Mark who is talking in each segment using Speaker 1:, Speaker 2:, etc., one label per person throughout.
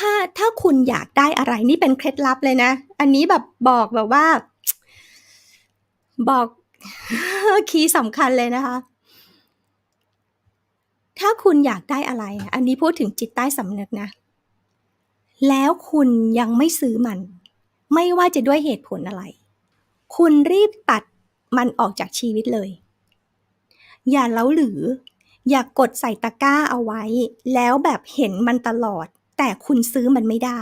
Speaker 1: ถ้าถ้าคุณอยากได้อะไรนี่เป็นเคล็ดลับเลยนะ อันนี้แบบบอกแบบว่า บอกคีย์สำคัญเลยนะคะ ถ้าคุณอยากได้อะไร อันนี้พูดถึงจิตใต้สำนึกนะ แล้วคุณยังไม่ซื้อมัน ไม่ว่าจะด้วยเหตุผลอะไร คุณรีบตัดมันออกจากชีวิตเลย อย่าเล้าหรือ อย่ากกดใส่ตะกร้าเอาไว้ แล้วแบบเห็นมันตลอด แต่คุณซื้อมันไม่ได้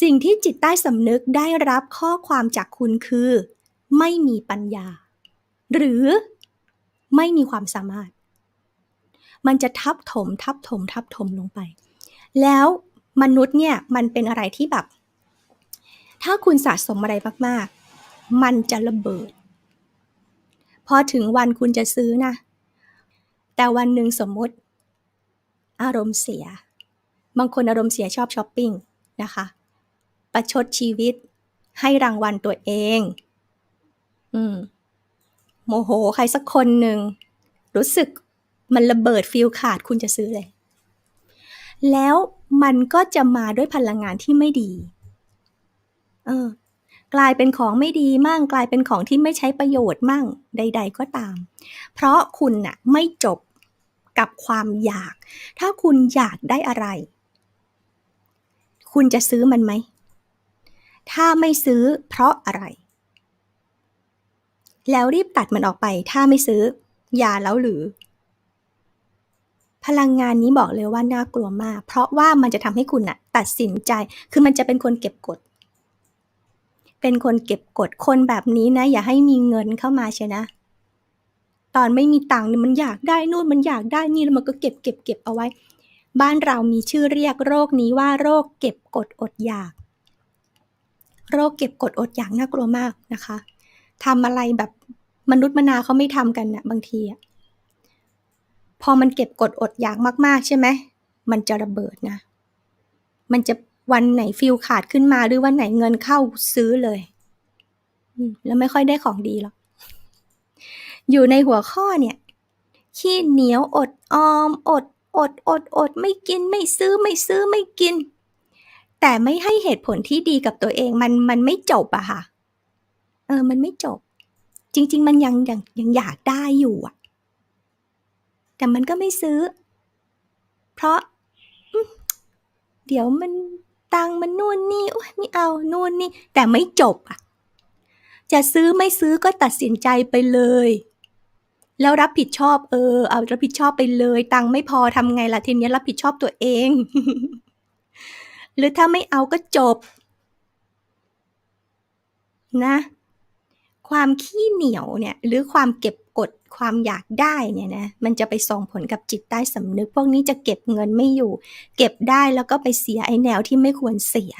Speaker 1: สิ่งที่จิตใต้สำนึกได้รับข้อความจากคุณคือ ไม่มีปัญญา หรือไม่มีความสามารถ มันจะทับถมทับถมทับถมลงไป แล้วมนุษย์เนี่ยมันเป็นอะไรที่แบบ ถ้าคุณสะสมอะไรมาก ๆ มันจะระเบิด พอถึงวันคุณจะซื้อนะ แต่วันหนึ่งสมมติ อารมณ์เสีย บางคนอารมณ์เสียชอบช้อปปิ้งนะคะ ประชดชีวิตให้รางวัลตัวเอง อืม โมโหใครสักคนหนึ่ง รู้สึกมันระเบิดฟิลขาดคุณจะซื้อเลย แล้วมันก็จะมาด้วยพลังงานที่ไม่ดี เออ กลายเป็นของไม่ดีมั่ง กลายเป็นของที่ไม่ใช้ประโยชน์มั่ง ใด ๆ ก็ตาม เพราะคุณน่ะ ไม่จบกับความอยาก ถ้าคุณอยากได้อะไร คุณจะซื้อมันไหม ถ้าไม่ซื้อเพราะอะไร แล้วรีบตัดมันออกไป ถ้าไม่ซื้อ อย่าแล้วหรือ พลังงานนี้บอกเลยว่าน่ากลัวมาก เพราะว่ามันจะทำให้คุณน่ะ ตัดสินใจ คือมันจะเป็นคนเก็บกด เป็นคนเก็บกด คนแบบนี้นะ อย่าให้มีเงินเข้ามาเชียวนะตอนไม่มีตังค์เนี่ยมันอยากได้นู่นมันอยากได้นี่แล้วมันก็เก็บเก็บเก็บเอาไว้ บ้านเรามีชื่อเรียกโรคนี้ว่าโรคเก็บกดอดอยาก โรคเก็บกดอดอยากน่ากลัวมากนะคะทำอะไรแบบมนุษย์มนาเขาไม่ทำกันนะบางทีอะพอมันเก็บกดอดอยากมาก ๆ ใช่ไหม มันจะระเบิดนะ มันจะวันไหนฟิลขาดขึ้นมาหรือวันไหนเงินเข้าซื้อเลยแล้วไม่ค่อยได้ของดีหรอก อยู่ในหัวข้อเนี่ย ขี้เหนียวอดออม อด อดอดอดไม่กินไม่ซื้อไม่ซื้อไม่กิน แต่ไม่ให้เหตุผลที่ดีกับตัวเองมันมันไม่จบอะค่ะ เออ มันไม่จบ จริง ๆ มันยังยังยังอยากได้อยู่อะแต่มันก็ไม่ซื้อ เพราะเดี๋ยวมันตังมันนู่นนี่โอ๊ยไม่เอานู่นนี่ แต่ไม่จบอะจะซื้อไม่ซื้อก็ตัดสินใจไปเลย แล้วรับผิดชอบเออ เอารับผิดชอบไปเลย ตังค์ไม่พอทำไงล่ะทีเนี้ยรับผิดชอบตัวเอง หรือถ้าไม่เอาก็จบ นะ ความขี้เหนียวเนี่ย หรือความเก็บกดความอยากได้เนี่ยนะมันจะไปส่งผลกับจิตใต้สำนึก พวกนี้จะเก็บเงินไม่อยู่ เก็บได้แล้วก็ไปเสียไอ้แนวที่ไม่ควรเสีย